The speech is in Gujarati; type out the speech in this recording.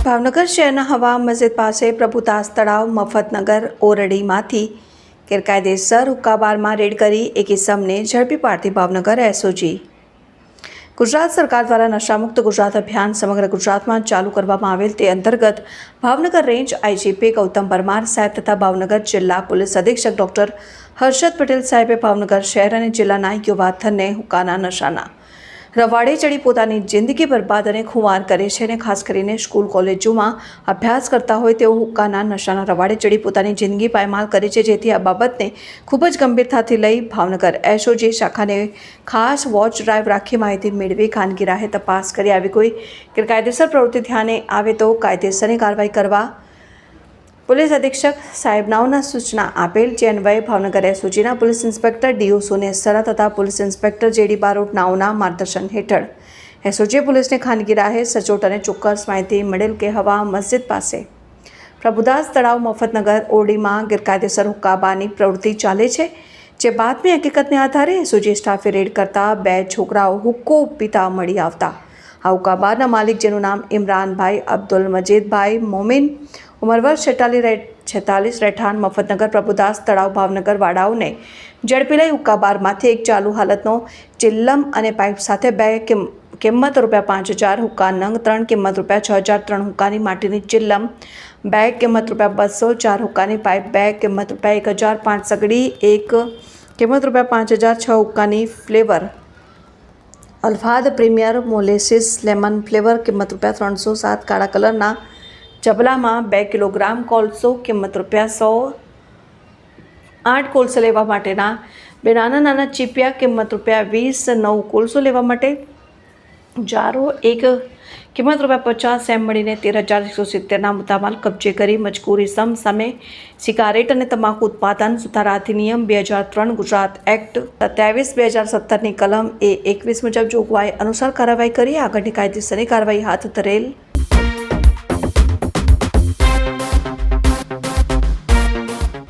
ભાવનગર શહેરના હવા મસ્જિદ પાસે પ્રભુદાસ તળાવ મફતનગર ઓરડીમાંથી ગેરકાયદેસર હુક્કાબારમાં રેડ કરી એક ઇસમને ઝડપી પાડતી ભાવનગર એસઓજી. ગુજરાત સરકાર દ્વારા નશામુક્ત ગુજરાત અભિયાન સમગ્ર ગુજરાતમાં ચાલુ કરવામાં આવેલ તે અંતર્ગત ભાવનગર રેન્જ આઈજીપી ગૌતમ પરમાર સાહેબ તથા ભાવનગર જિલ્લા પોલીસ અધિક્ષક ડોક્ટર હર્ષદ પટેલ સાહેબે ભાવનગર શહેર અને જિલ્લાના યુવાધનને હુકાના નશાના રવાડે ચડી પોતાની જિંદગી બરબાદ અને ખુવાર કરે છે અને ખાસ કરીને સ્કૂલ કોલેજોમાં અભ્યાસ કરતા હોય તેઓ હુક્કાના નશાના રવાડે ચડી પોતાની જિંદગી પાયમાલ કરે છે, જેથી આ બાબતને ખૂબ જ ગંભીરતાથી લઈ ભાવનગર એસઓજી શાખાને ખાસ વોચ ડ્રાઈવ રાખી માહિતી મેળવી, ખાનગી રાહે તપાસ કરી. આવી કોઈ ગેરકાયદેસર પ્રવૃત્તિ ધ્યાને આવે તો કાયદેસરની કાર્યવાહી કરવા પોલીસ અધિક્ષક સાહેબનાઓના સૂચના આપેલ જે અન્વયે ભાવનગર એસઓજીના પોલીસ ઇન્સ્પેક્ટર ડીઓ સોનેસરા તથા પોલીસ ઇન્સ્પેક્ટર જેડી બારોટ નાઓના માર્ગદર્શન હેઠળ. એસઓજી પોલીસને ખાનગી રાહે સચોટ અને ચોક્કસ માહિતી મળેલ કે હવા મસ્જિદ પાસે. પ્રભુદાસ તળાવ મફતનગર ઓરડીમાં ગેરકાયદેસર હુક્કાબાની પ્રવૃત્તિ ચાલે છે. જે બાતમી હકીકતને આધારે એસઓજી સ્ટાફે રેડ કરતા બે છોકરાઓ હુક્કો પીતા મળી આવતા. આ હુક્કાબારના માલિક જેનું નામ ઇમરાનભાઈ અબ્દુલ મજીદભાઈ મોમિન ઉંમર છેતાલી છેતાલીસ રહેઠાણ મફતનગર પ્રભુદાસ તળાવ ભાવનગર વાડાઓને ઝડપી લઈ હુક્કાબારમાંથી એક ચાલુ હાલતનો ચિલ્લમ અને પાઇપ સાથે બે કિંમત રૂપિયા પાંચ હજાર હુક્કા નંગ ત્રણ કિંમત રૂપિયા છ હજાર, ત્રણ હુક્કાની માટીની ચિલ્લમ, બે કિંમત રૂપિયા બસો, ચાર હુક્કાની પાઇપ, બે કિંમત રૂપિયા એક હજાર, પાંચ સગડી, એક કિંમત રૂપિયા પાંચ હજાર, છ હુક્કાની ફ્લેવર. અલ્ફાદ પ્રીમિયર મોલેસિસ લેમન ફ્લેવર કિંમત રૂપિયા ત્રણસો સાત કાળા કલરના જબલામાં બે કિલોગ્રામ કોલસો કિંમત રૂપિયા સો, આઠ કોલસો લેવા માટેના બે નાના નાના ચીપિયા કિંમત રૂપિયા વીસ, નવ કોલસો લેવા માટે. જારો એક કિંમત રૂપિયા પચાસ એમ મળીને તેર હજાર એકસો સિત્તેરના મુદ્દામાલ કબજે કરી મજકૂરી સમ સામે સિગારેટ અને તમાકુ ઉત્પાદન સુધારા અધિનિયમ બે હજાર ત્રણ ગુજરાત એક્ટ સત્યાવીસ બે હજાર સત્તરની કલમ એ એકવીસ મુજબ જોગવાઈ અનુસાર કાર્યવાહી કરી. આગળની કાયદેસરની કાર્યવાહી હાથ ધરેલ